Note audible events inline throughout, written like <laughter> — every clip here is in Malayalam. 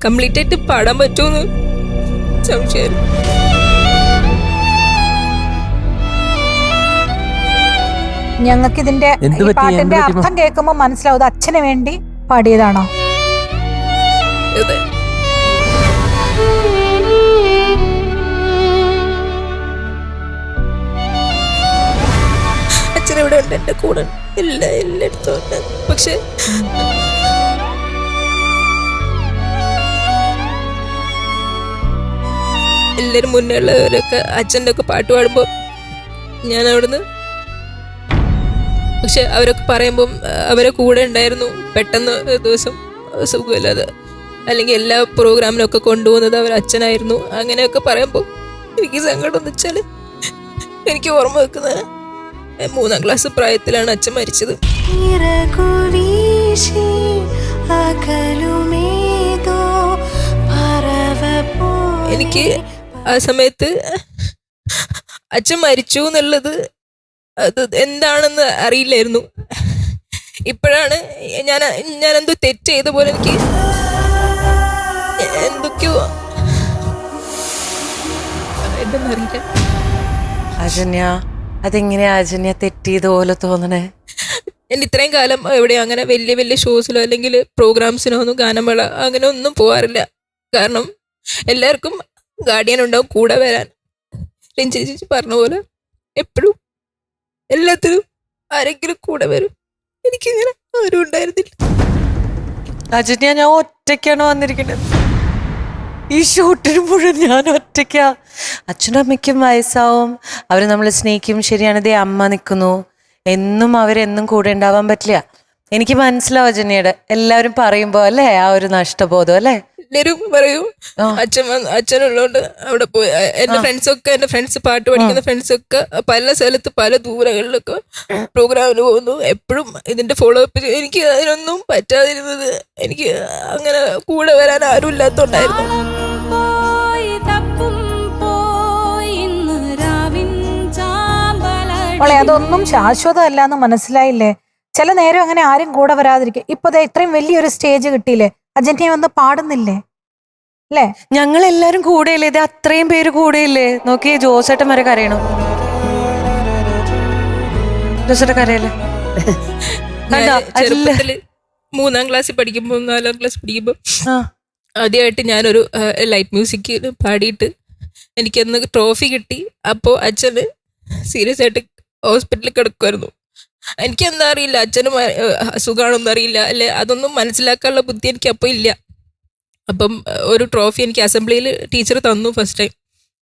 കംപ്ലീറ്റ് ആയിട്ട് പാടാൻ പറ്റുമെന്ന് സംശയം ഞങ്ങൾക്ക് ഇതിന്റെ എന്ത് ഈ പറ്റി? പാട്ടിന്റെ എന്ത് പറ്റി? അർത്ഥം കേൾക്കുമ്പോൾ മനസ്സിലാവും ഇത് അച്ഛന് വേണ്ടി പാടിയതാണോ അതെ അച്ഛൻ ഇവിടെ ഉണ്ട് എന്റെ കൂടെ ഉണ്ട്. ഇല്ല എല്ലായിടത്തും ഉണ്ട് പക്ഷെ എല്ലാരും മുന്നേ ഉള്ളവരൊക്കെ അച്ഛന്റെ ഒക്കെ പാട്ട് പാടുമ്പോൾ ഞാൻ അവിടുന്ന് പക്ഷെ അവരൊക്കെ പറയുമ്പം അവരെ കൂടെ ഉണ്ടായിരുന്നു പെട്ടെന്ന് ദിവസം സുഖമില്ലാതെ. അല്ലെങ്കിൽ എല്ലാ പ്രോഗ്രാമിനൊക്കെ കൊണ്ടുപോകുന്നത് അവർ അച്ഛനായിരുന്നു. അങ്ങനെയൊക്കെ പറയുമ്പോൾ എനിക്ക് സങ്കടം എന്ന് വെച്ചാൽ എനിക്ക് ഓർമ്മ വെക്കുന്നത് മൂന്നാം ക്ലാസ് പ്രായത്തിലാണ് അച്ഛൻ മരിച്ചത്. എനിക്ക് ആ സമയത്ത് അച്ഛൻ മരിച്ചു എന്നുള്ളത് അത് എന്താണെന്ന് അറിയില്ലായിരുന്നു. ഇപ്പോഴാണ് ഞാൻ ഞാൻ എന്തോ തെറ്റ് ചെയ്ത പോലെ എനിക്ക് എന്തൊക്കെയോ എന്തെന്നറിയില്ല അജന്യ അതെങ്ങനെയാ അജന്യ തെറ്റിയതുപോലെ തോന്നണേ? ഞാൻ ഇത്രയും കാലം എവിടെയോ അങ്ങനെ വലിയ വലിയ ഷോസിലോ അല്ലെങ്കിൽ പ്രോഗ്രാംസിനോ ഒന്നും ഗാനമേള അങ്ങനെ ഒന്നും പോവാറില്ല. കാരണം എല്ലാവർക്കും ഗാർഡിയൻ ഉണ്ടാവും കൂടെ വരാൻ. രഞ്ജിനി ചേച്ചി പറഞ്ഞ പോലെ എപ്പോഴും എല്ലാത്തിനും ആരെങ്കിലും കൂടെ വരും. എനിക്കിങ്ങനെ ആരും ഉണ്ടായിരുന്നില്ല. അജന്യ ഞാൻ ഒറ്റയ്ക്കാണ് വന്നിരിക്കുന്നത്. ഈ ഷൂട്ടിന് മുഴുവൻ ഞാൻ ഒറ്റയ്ക്കാ. അച്ഛനും അമ്മയ്ക്കും വയസ്സാവും. അവർ നമ്മളെ സ്നേഹിക്കും. ശരിയാണ് ദേ അമ്മ നിൽക്കുന്നു. എന്നും അവരെന്നും കൂടെ ഉണ്ടാവാൻ പറ്റില്ല. എനിക്ക് മനസ്സിലാവും അജനിയുടെ എല്ലാവരും പറയുമ്പോ അല്ലേ ആ ഒരു നഷ്ടബോധം അല്ലേ? എല്ലാവരും പറയും. അച്ഛൻ വന്ന് അച്ഛനുള്ളതുകൊണ്ട് അവിടെ പോയി. എന്റെ ഫ്രണ്ട്സൊക്കെ എന്റെ ഫ്രണ്ട്സ് പാട്ട് പഠിക്കുന്ന ഫ്രണ്ട്സൊക്കെ പല സ്ഥലത്ത് പല ദൂരങ്ങളിലൊക്കെ പ്രോഗ്രാമിന് പോകുന്നു. എപ്പോഴും ഇതിന്റെ ഫോളോ അപ്പ് എനിക്ക് അതിനൊന്നും പറ്റാതിരുന്നത് എനിക്ക് അങ്ങനെ കൂടെ വരാൻ ആരും ഇല്ലാത്തോണ്ടായിരുന്നു. അതൊന്നും ശാശ്വതമല്ല എന്ന് മനസ്സിലായില്ലേ? ചില നേരം അങ്ങനെ ആരും കൂടെ വരാതിരിക്കും ഇപ്പൊ ദേ ഇത്രയും വലിയൊരു സ്റ്റേജ് കിട്ടിയില്ലേ? അജന്യ വന്ന് പാടുന്നില്ലേ? അല്ലേ ഞങ്ങൾ എല്ലാരും കൂടെയല്ലേ? ഇത് അത്രയും പേര് കൂടെയില്ലേ? നോക്കി ജോസേട്ടൻ വരെ കരയണു. ജോസേട്ടൻ കരയല്ലേ? ചെറുപ്പത്തിൽ മൂന്നാം ക്ലാസ്സിൽ പഠിക്കുമ്പോൾ നാലാം ക്ലാസ് പഠിക്കുമ്പോൾ ആ. ആദ്യമായിട്ട് ഞാനൊരു ലൈറ്റ് മ്യൂസിക് പാടിയിട്ട് എനിക്കന്ന് ട്രോഫി കിട്ടി. അപ്പോ അച്ഛന് സീരിയസ് ആയിട്ട് ഹോസ്പിറ്റലിൽ കിടക്കുമായിരുന്നു എനിക്ക് എന്താ അറിയില്ല? അച്ഛനും സുഖമാണോന്നും അറിയില്ല. അല്ലെ അതൊന്നും മനസ്സിലാക്കാനുള്ള ബുദ്ധി എനിക്ക് അപ്പോൾ ഇല്ല. അപ്പം ഒരു ട്രോഫി എനിക്ക് അസംബ്ലിയിൽ ടീച്ചർ തന്നു ഫസ്റ്റ് ടൈം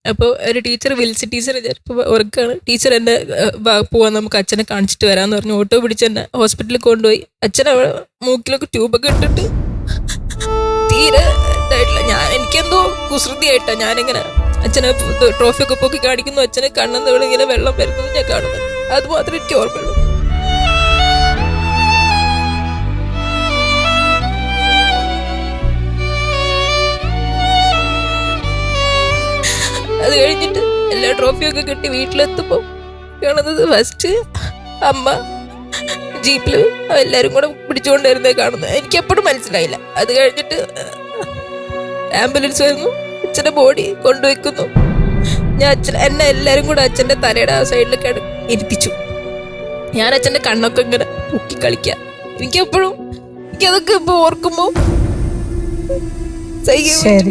അപ്പോൾ ഒരു ടീച്ചർ വിളിച്ച് ടീച്ചർ ചിലപ്പോൾ വർക്കാണ് ടീച്ചർ എന്നെ പോവാൻ നമുക്ക് അച്ഛനെ കാണിച്ചിട്ട് വരാമെന്ന് പറഞ്ഞു. ഓട്ടോ പിടിച്ച് എന്നെ ഹോസ്പിറ്റലിൽ കൊണ്ടുപോയി. അച്ഛൻ അവിടെ മൂക്കിലൊക്കെ ട്യൂബൊക്കെ ഇട്ടിട്ട് തീരെ ഇതായിട്ടില്ല. ഞാൻ എനിക്കെന്തോ കുസൃതിയായിട്ടാണ് ഞാനിങ്ങനെ അച്ഛനെ ട്രോഫിയൊക്കെ പൊക്കി കാണിക്കുന്നു. അച്ഛനെ കണ്ണെന്ന് ഇങ്ങനെ വെള്ളം വരുന്നത് ഞാൻ കാണുന്നു അത് മാത്രമേ എനിക്ക് ഓർമ്മയുള്ളൂ. ട്രോഫിയൊക്കെ കിട്ടി വീട്ടിലെത്തുമ്പോൾ കാണുന്നത് ഫസ്റ്റ് അമ്മ ജീപ്പിൽ എല്ലാരും കൂടെ പിടിച്ചുകൊണ്ടായിരുന്നേ കാണുന്നത്. എനിക്ക് എപ്പോഴും മനസ്സിലായില്ല. അത് കഴിഞ്ഞിട്ട് ആംബുലൻസ് വരുന്നു. അച്ഛന്റെ ബോഡി കൊണ്ടുവയ്ക്കുന്നു. ഞാൻ അച്ഛൻ എന്നെ എല്ലാരും കൂടെ അച്ഛന്റെ തലയുടെ ആ സൈഡിലൊക്കെ ഇരിപ്പിച്ചു. ഞാൻ അച്ഛന്റെ കണ്ണൊക്കെ ഇങ്ങനെ പൊക്കി കളിക്കാം. എനിക്ക് എപ്പോഴും എനിക്കതൊക്കെ ഇപ്പൊ ഓർക്കുമ്പോ സഹിക്കാൻ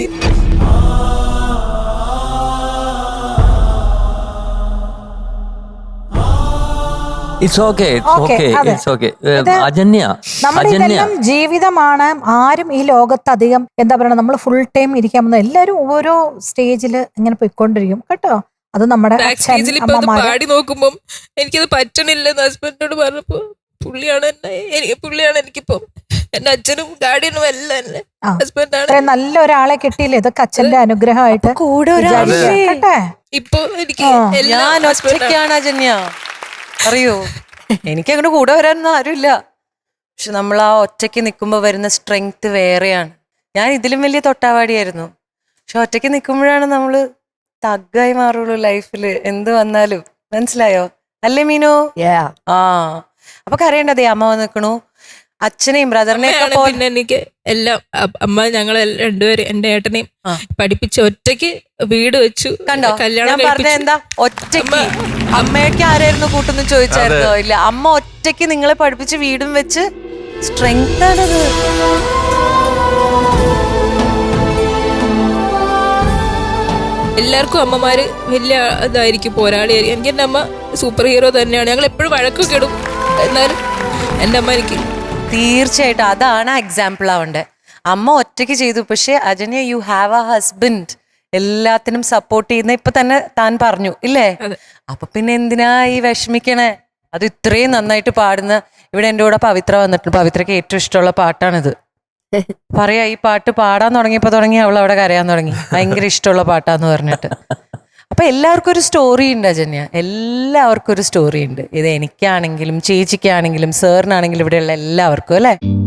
it's okay it's Okay, okay അതെ. ഇറ്റ്സ് അജന്യ അജന്യ. ജീവിതമാണ് ആരും ഈ ലോകത്ത് അധികം എന്താ പറയുക നമ്മൾ ഫുൾ ടൈം ഇരിക്കാൻ പോകുന്ന എല്ലാവരും ഓരോ സ്റ്റേജിൽ ഇങ്ങനെ പോയിക്കൊണ്ടിരിക്കും കേട്ടോ? അത് നമ്മുടെ സ്റ്റേജിൽ പാടി നോക്കുമ്പോൾ എനിക്കത് പറ്റണില്ലെന്ന് ഹസ്ബൻഡിനോട് പറഞ്ഞപ്പോ പുള്ളിയാണ് പുള്ളിയാണ് എനിക്കിപ്പോ എന്റെ അച്ഛനും ഗാർഡിയനും എല്ലാം എന്നെ ഹസ്ബൻഡാണ് നല്ല ഒരാളെ കിട്ടിയില്ലേ? ഇതൊക്കെ അച്ഛന്റെ അനുഗ്രഹമായിട്ട് കൂടെ ഇപ്പൊ എനിക്ക് എല്ലാം ഞാൻ. ഒറ്റയ്ക്കാണ് അജന്യ. അറിയോ? എനിക്ക് അങ്ങനെ കൂടെ വരാനൊന്നും ആരുമില്ല. പക്ഷെ നമ്മൾ ആ ഒറ്റയ്ക്ക് നിൽക്കുമ്പോൾ വരുന്ന സ്ട്രെങ്ത് വേറെയാണ്. ഞാൻ ഇതിലും വലിയ തൊട്ടാവാടിയായിരുന്നു. പക്ഷെ ഒറ്റയ്ക്ക് നിൽക്കുമ്പോഴാണ് നമ്മൾ തഗ്ഗായി മാറുള്ളൂ ലൈഫിൽ എന്ത് വന്നാലും. മനസ്സിലായോ? അല്ലേ മീനു? ആ. അപ്പൊ കരയേണ്ടതേ അമ്മ വന്ന് നിൽക്കണു അച്ഛനെയും ബ്രദറിനെയും ഒക്കെ അമ്മയാണ് പോലെ പിന്നെ എനിക്ക് എല്ലാം അ- അമ്മ ഞങ്ങൾ രണ്ടുപേരും എന്റെ ഏട്ടനെയും. പഠിപ്പിച്ച് ഒറ്റയ്ക്ക് വീട് വെച്ചു. കണ്ടോ? ഞാൻ കല്യാണം പറഞ്ഞ കഴിപ്പിച്ചു. എന്താ? ഒറ്റയ്ക്ക്. അമ്മ- അമ്മയൊക്കെ ആരായിരുന്നു കൂട്ടെന്ന് ചോദിച്ചായിരുന്നോ. ഇല്ല അമ്മ ഒറ്റയ്ക്ക് നിങ്ങളെ പഠിപ്പിച്ച് വീടും വെച്ച് സ്ട്രെങ്ത് ആണത്. എല്ലാവർക്കും അമ്മമാര് വലിയ ഇതായിരിക്കും പോരാളിയായിരിക്കും. എനിക്ക് എന്റെ അമ്മ സൂപ്പർ ഹീറോ തന്നെയാണ്. ഞങ്ങൾ എപ്പോഴും വഴക്കൊക്കെ ഇടും. എന്നാലും എന്റെ അമ്മ എനിക്ക് തീർച്ചയായിട്ടും അതാണ് എക്സാമ്പിൾ ആവേണ്ടത് അമ്മ ഒറ്റയ്ക്ക് ചെയ്തു പക്ഷേ Ajanya you have a husband എല്ലാത്തിനും സപ്പോർട്ട് ചെയ്യുന്ന ഇപ്പൊ തന്നെ താൻ പറഞ്ഞു ഇല്ലേ. അപ്പൊ പിന്നെ എന്തിനാ ഈ വിഷമിക്കണേ? അത് ഇത്രയും നന്നായിട്ട് പാടുന്ന ഇവിടെ എന്റെ കൂടെ പവിത്ര വന്നിട്ടുണ്ട്. പവിത്രയ്ക്ക് ഏറ്റവും ഇഷ്ടമുള്ള പാട്ടാണിത്. <laughs> പറയാ ഈ പാട്ട് പാടാൻ തുടങ്ങിയപ്പോ തുടങ്ങി അവൾ അവിടെ കരയാൻ തുടങ്ങി. ഭയങ്കര ഇഷ്ടമുള്ള പാട്ടാന്ന് പറഞ്ഞിട്ട്. അപ്പൊ എല്ലാവർക്കും ഒരു സ്റ്റോറി ഉണ്ട് അജന്യ. എല്ലാവർക്കും ഒരു സ്റ്റോറി ഉണ്ട്. ഇത് എനിക്കാണെങ്കിലും ചേച്ചിക്കാണെങ്കിലും സാറിനാണെങ്കിലും ഇവിടെയുള്ള എല്ലാവർക്കും അല്ലേ?